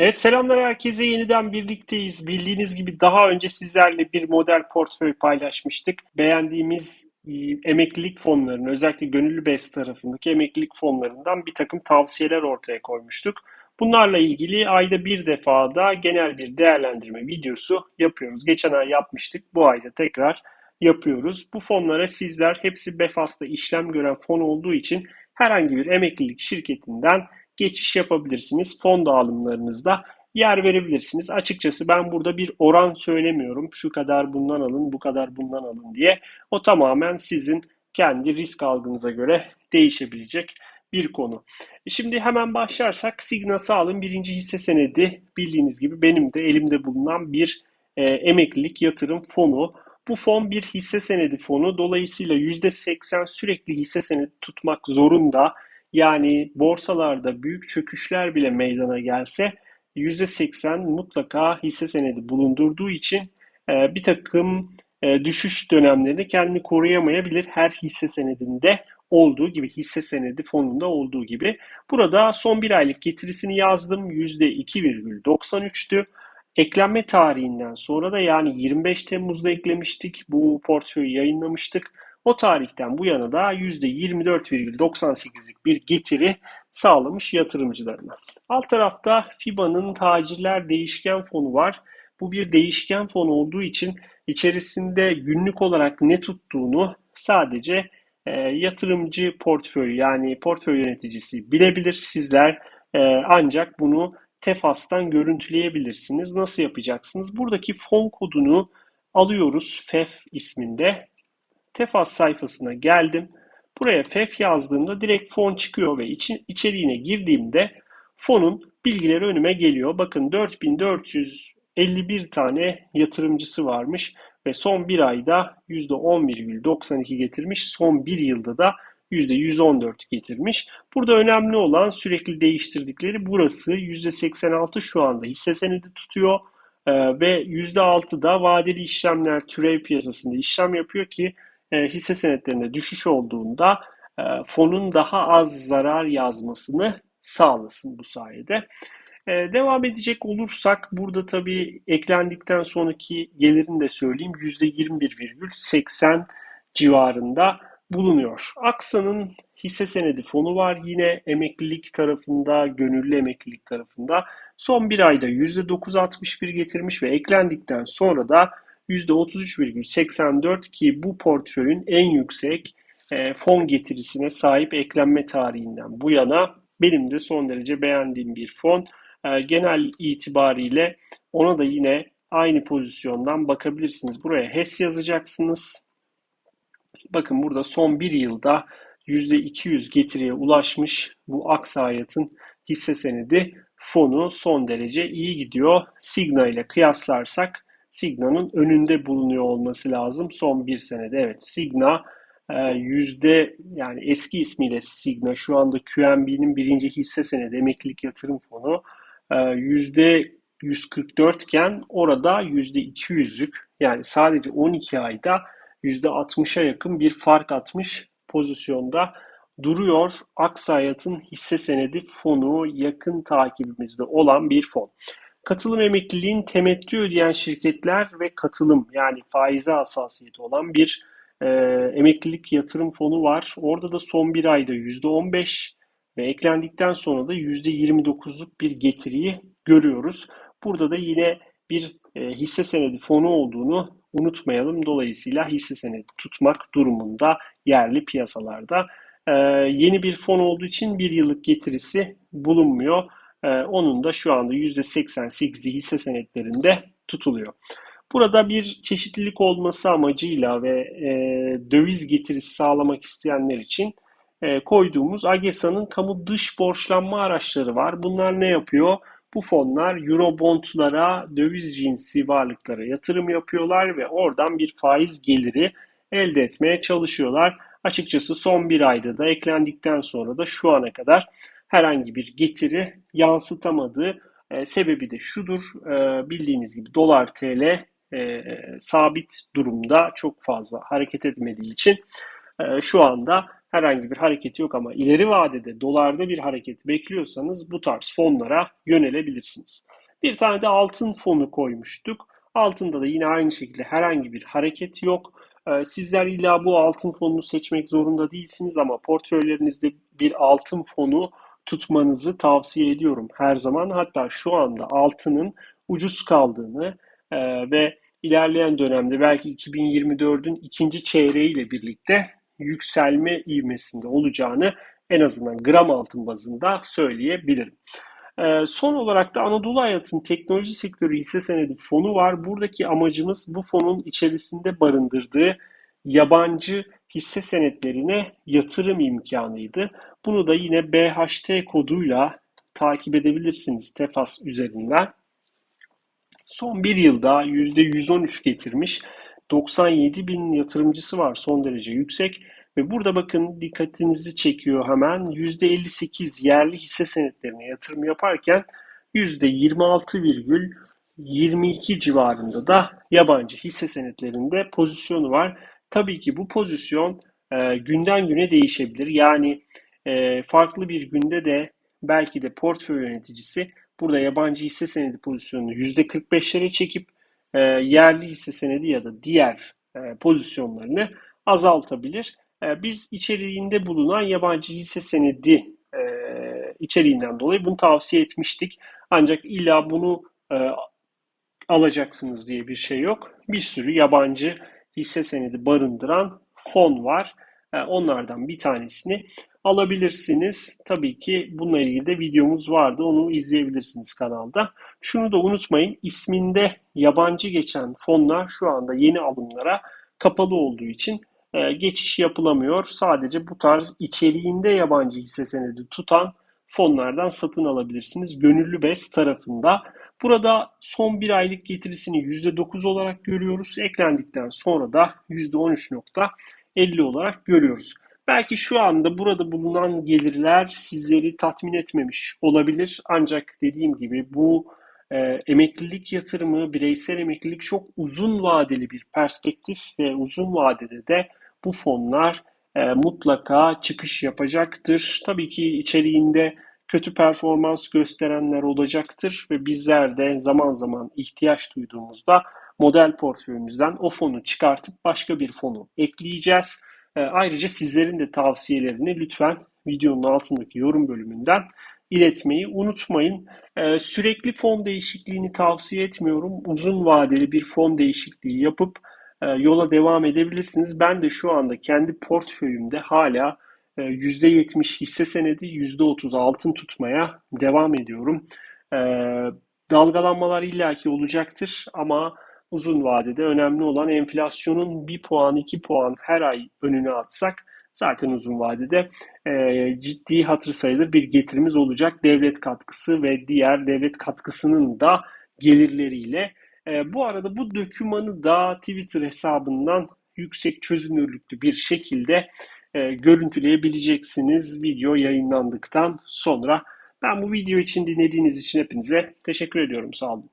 Evet selamlar herkese yeniden birlikteyiz. Bildiğiniz gibi daha önce sizlerle bir model portföy paylaşmıştık. Beğendiğimiz e, emeklilik fonlarının özellikle gönüllü BES tarafındaki emeklilik fonlarından bir takım tavsiyeler ortaya koymuştuk. Bunlarla ilgili ayda bir defa da genel bir değerlendirme videosu yapıyoruz. Geçen ay yapmıştık. Bu ayda tekrar yapıyoruz. Bu fonlara sizler hepsi Befas'ta işlem gören fon olduğu için herhangi bir emeklilik şirketinden geçiş yapabilirsiniz. Fon dağılımlarınızda yer verebilirsiniz. Açıkçası ben burada bir oran söylemiyorum. Şu kadar bundan alın, bu kadar bundan alın diye. O tamamen sizin kendi risk algınıza göre değişebilecek bir konu. Şimdi hemen başlarsak Signa Sağlık'ın birinci hisse senedi bildiğiniz gibi benim de elimde bulunan bir e, emeklilik yatırım fonu. Bu fon bir hisse senedi fonu. Dolayısıyla %80 sürekli hisse senedi tutmak zorunda. Yani borsalarda büyük çöküşler bile meydana gelse %80 mutlaka hisse senedi bulundurduğu için e, bir takım e, düşüş dönemlerinde kendini koruyamayabilir her hisse senedinde olduğu gibi hisse senedi fonunda olduğu gibi. Burada son bir aylık getirisini yazdım %2,93'tü. Eklenme tarihinden sonra da yani 25 Temmuz'da eklemiştik. Bu portföyü yayınlamıştık. O tarihten bu yana da %24,98'lik bir getiri sağlamış yatırımcılarına. Alt tarafta FIBA'nın tacirler değişken fonu var. Bu bir değişken fon olduğu için içerisinde günlük olarak ne tuttuğunu sadece e, yatırımcı portföy yani portföy yöneticisi bilebilir. Sizler e, ancak bunu Tefas'tan görüntüleyebilirsiniz. Nasıl yapacaksınız? Buradaki fon kodunu alıyoruz FEF isminde. Tefas sayfasına geldim. Buraya FEF yazdığımda direkt fon çıkıyor ve içi, içeriğine girdiğimde fonun bilgileri önüme geliyor. Bakın 4451 tane yatırımcısı varmış ve son bir ayda %11,92 getirmiş. Son bir yılda da %114 getirmiş. Burada önemli olan sürekli değiştirdikleri burası %86 şu anda hisse senedi tutuyor ve %6 da vadeli işlemler türev piyasasında işlem yapıyor ki hisse senetlerinde düşüş olduğunda e, fonun daha az zarar yazmasını sağlasın bu sayede. E, devam edecek olursak burada tabii eklendikten sonraki gelirini de söyleyeyim %21,80 civarında bulunuyor. Aksa'nın hisse senedi fonu var yine emeklilik tarafında, gönüllü emeklilik tarafında. Son bir ayda %9.61 getirmiş ve eklendikten sonra da %33,84 ki bu portföyün en yüksek e, fon getirisine sahip eklenme tarihinden bu yana benim de son derece beğendiğim bir fon. E, genel itibariyle ona da yine aynı pozisyondan bakabilirsiniz. Buraya HES yazacaksınız. Bakın burada son bir yılda %200 getiriye ulaşmış bu Aksa hisse senedi fonu son derece iyi gidiyor. Signa ile kıyaslarsak Signa'nın önünde bulunuyor olması lazım son bir senede. Evet Signa e, yüzde yani eski ismiyle Signa şu anda QNB'nin birinci hisse senedi emeklilik yatırım fonu e, yüzde 144 iken orada yüzde 200'lük yani sadece 12 ayda yüzde 60'a yakın bir fark atmış pozisyonda duruyor. Aksayat'ın hisse senedi fonu yakın takibimizde olan bir fon. Katılım emekliliğin temettü ödeyen şirketler ve katılım yani faize hassasiyeti olan bir e, emeklilik yatırım fonu var. Orada da son bir ayda %15 ve eklendikten sonra da %29'luk bir getiriyi görüyoruz. Burada da yine bir e, hisse senedi fonu olduğunu unutmayalım. Dolayısıyla hisse senedi tutmak durumunda yerli piyasalarda. E, yeni bir fon olduğu için bir yıllık getirisi bulunmuyor. Ee, onun da şu anda %88'i hisse senetlerinde tutuluyor. Burada bir çeşitlilik olması amacıyla ve e, döviz getirisi sağlamak isteyenler için e, koyduğumuz AGESA'nın kamu dış borçlanma araçları var. Bunlar ne yapıyor? Bu fonlar Eurobondlara, döviz cinsi varlıklara yatırım yapıyorlar ve oradan bir faiz geliri elde etmeye çalışıyorlar. Açıkçası son bir ayda da eklendikten sonra da şu ana kadar herhangi bir getiri yansıtamadığı e, sebebi de şudur. E, bildiğiniz gibi dolar TL e, sabit durumda çok fazla hareket etmediği için e, şu anda herhangi bir hareket yok ama ileri vadede dolarda bir hareket bekliyorsanız bu tarz fonlara yönelebilirsiniz. Bir tane de altın fonu koymuştuk. Altında da yine aynı şekilde herhangi bir hareket yok. Ee, sizler illa bu altın fonunu seçmek zorunda değilsiniz ama portföylerinizde bir altın fonu tutmanızı tavsiye ediyorum her zaman. Hatta şu anda altının ucuz kaldığını e, ve ilerleyen dönemde belki 2024'ün ikinci çeyreğiyle birlikte yükselme ivmesinde olacağını en azından gram altın bazında söyleyebilirim. Ee, son olarak da Anadolu Hayat'ın teknoloji sektörü hisse senedi fonu var. Buradaki amacımız bu fonun içerisinde barındırdığı yabancı hisse senetlerine yatırım imkanıydı. Bunu da yine BHT koduyla takip edebilirsiniz Tefas üzerinden. Son bir yılda %113 getirmiş. 97 bin yatırımcısı var son derece yüksek. Ve burada bakın dikkatinizi çekiyor hemen %58 yerli hisse senetlerine yatırım yaparken %26,22 civarında da yabancı hisse senetlerinde pozisyonu var. Tabii ki bu pozisyon e, günden güne değişebilir. Yani e, farklı bir günde de belki de portföy yöneticisi burada yabancı hisse senedi pozisyonunu %45'lere çekip e, yerli hisse senedi ya da diğer e, pozisyonlarını azaltabilir. E, biz içeriğinde bulunan yabancı hisse senedi e, içeriğinden dolayı bunu tavsiye etmiştik. Ancak illa bunu e, alacaksınız diye bir şey yok. Bir sürü yabancı hisse senedi barındıran fon var. Onlardan bir tanesini alabilirsiniz. Tabii ki bununla ilgili de videomuz vardı. Onu izleyebilirsiniz kanalda. Şunu da unutmayın. isminde yabancı geçen fonlar şu anda yeni alımlara kapalı olduğu için e, geçiş yapılamıyor. Sadece bu tarz içeriğinde yabancı hisse senedi tutan fonlardan satın alabilirsiniz. Gönüllü BES tarafında. Burada son bir aylık getirisini %9 olarak görüyoruz. Eklendikten sonra da %13.50 olarak görüyoruz. Belki şu anda burada bulunan gelirler sizleri tatmin etmemiş olabilir. Ancak dediğim gibi bu e, emeklilik yatırımı, bireysel emeklilik çok uzun vadeli bir perspektif ve uzun vadede de bu fonlar e, mutlaka çıkış yapacaktır. Tabii ki içeriğinde kötü performans gösterenler olacaktır ve bizler de zaman zaman ihtiyaç duyduğumuzda model portföyümüzden o fonu çıkartıp başka bir fonu ekleyeceğiz. E, ayrıca sizlerin de tavsiyelerini lütfen videonun altındaki yorum bölümünden iletmeyi unutmayın. E, sürekli fon değişikliğini tavsiye etmiyorum. Uzun vadeli bir fon değişikliği yapıp e, yola devam edebilirsiniz. Ben de şu anda kendi portföyümde hala %70 hisse senedi, %30 altın tutmaya devam ediyorum. Dalgalanmalar illaki olacaktır ama uzun vadede önemli olan enflasyonun bir puan iki puan her ay önüne atsak zaten uzun vadede e, ciddi hatır sayılır bir getirimiz olacak. Devlet katkısı ve diğer devlet katkısının da gelirleriyle. E, bu arada bu dökümanı da Twitter hesabından yüksek çözünürlüklü bir şekilde e, görüntüleyebileceksiniz video yayınlandıktan sonra. Ben bu video için dinlediğiniz için hepinize teşekkür ediyorum. Sağ olun.